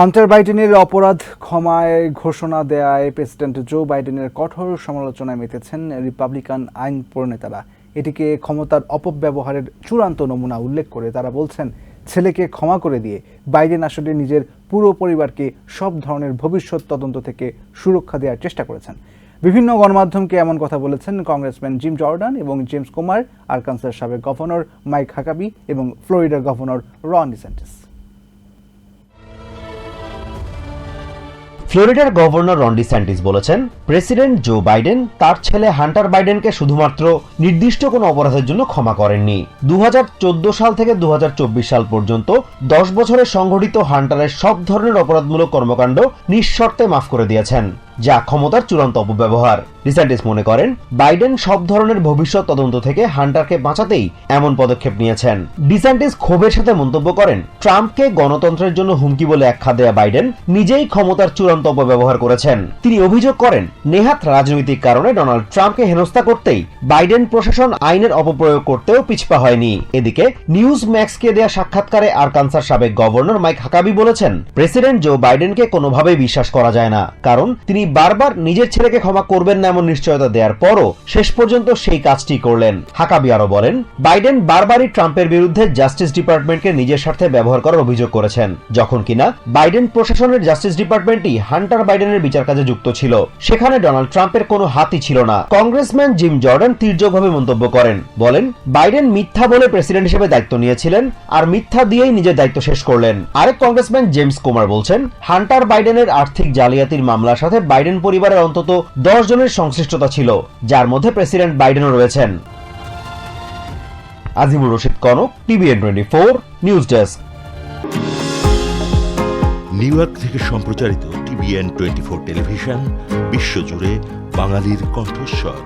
Hunter বাইডেনের অপরাধ ক্ষমায় ঘোষণা দেয়ায় প্রেসিডেন্ট জো বাইডেনের কঠোর সমালোচনায় মেতেছেন রিপাবলিকান আইন প্রণেতারা। এটিকে ক্ষমতার অপব্যবহারের চূড়ান্ত নমুনা উল্লেখ করে তারা বলছেন, ছেলেকে ক্ষমা করে দিয়ে বাইডেন আসলে নিজের পুরো পরিবারকে সব ধরনের ভবিষ্যৎ তদন্ত থেকে সুরক্ষা দেওয়ার চেষ্টা করেছেন। বিভিন্ন গণমাধ্যমকে এমন কথা বলেছেন কংগ্রেসম্যান জিম জর্ডান এবং জেমস কুমার আরকানসার সাবেক গভর্নর মাইক হাকাবি এবং ফ্লোরিডার গভর্নর রন ডিসেন্টিস। ফ্লোরিডার গভর্নর রন্ডি স্যান্ডিস বলেছেন, প্রেসিডেন্ট জো বাইডেন তার ছেলে হান্টার বাইডেনকে শুধুমাত্র নির্দিষ্ট কোনো অপরাধের জন্য ক্ষমা করেননি। দুহাজার চৌদ্দ সাল থেকে দুহাজার চব্বিশ সাল পর্যন্ত দশ বছরে সংঘটিত হান্টারের সব ধরনের অপরাধমূলক কর্মকাণ্ড নিঃশর্তে মাফ করে দিয়েছেন। যা ক্ষমতার চূড়ান্ত অপব্যবহার। ডিসেন্টিস মনে করেন, বাইডেন সব ধরনের ভবিষ্যৎ তদন্ত থেকে হান্টারকে বাঁচাতেই এমন পদক্ষেপ নিয়েছেন। ডিসেন্টিস ক্ষোভের সাথে মন্তব্য করেন, ট্রাম্পকে গণতন্ত্রের জন্য হুমকি বলে আখ্যা দেয়া বাইডেন নিজেই ক্ষমতার চূড়ান্ত অপব্যবহার করেছেন। তিনি অভিযোগ করেন, নেহাত রাজনৈতিক কারণে ডোনাল্ড ট্রাম্পকে হেনস্থা করতেই বাইডেন প্রশাসন আইনের অপপ্রয়োগ করতেও পিছপা হয়নি। এদিকে, নিউজ ম্যাক্সকে দেয়া সাক্ষাৎকারে আরকানসার সাবেক গভর্নর মাইক হাকাবি বলেছেন, প্রেসিডেন্ট জো বাইডেনকে কোনোভাবেই বিশ্বাস করা যায় না। কারণ, তিনি বারবার নিজের ছেলেকে ক্ষমা করবেন না এমন নিশ্চয়তা দেওয়ার পরও শেষ পর্যন্ত সেই কাজটি করলেন। হাকাবি আরও বলেন, বাইডেন বারবারই ট্রাম্পের বিরুদ্ধে জাস্টিস ডিপার্টমেন্টকে নিজের স্বার্থে ব্যবহার করার অভিযোগ করেছেন। যখন কিনা বাইডেন প্রশাসনের জাস্টিস ডিপার্টমেন্টই হান্টার বাইডেনের বিচার কাজে যুক্ত ছিল, সেখানে ডোনাল্ড ট্রাম্পের কোনো হাতই ছিল না। কংগ্রেসম্যান জিম জর্ডান তীর্যকভাবে মন্তব্য করেন, বলেন, বাইডেন মিথ্যা বলে প্রেসিডেন্ট হিসেবে দায়িত্ব নিয়েছিলেন আর মিথ্যা দিয়েই নিজের দায়িত্ব শেষ করলেন। আরেক কংগ্রেসম্যান জেমস কুমার বলছেন, হান্টার বাইডেনের আর্থিক জালিয়াতির মামলার সাথে বাইডেন পরিবারের অন্তত দশ জনের সংশ্লিষ্টতা ছিল, যার মধ্যে প্রেসিডেন্ট বাইডেনও রয়েছেন। Azimur Rashid Kanak, TVN twenty four, news desk. New York থেকে সম্প্রচারিত টিভিএন টোয়েন্টি ফোর টেলিভিশন, বিশ্বজুড়ে বাঙালির কণ্ঠস্বর।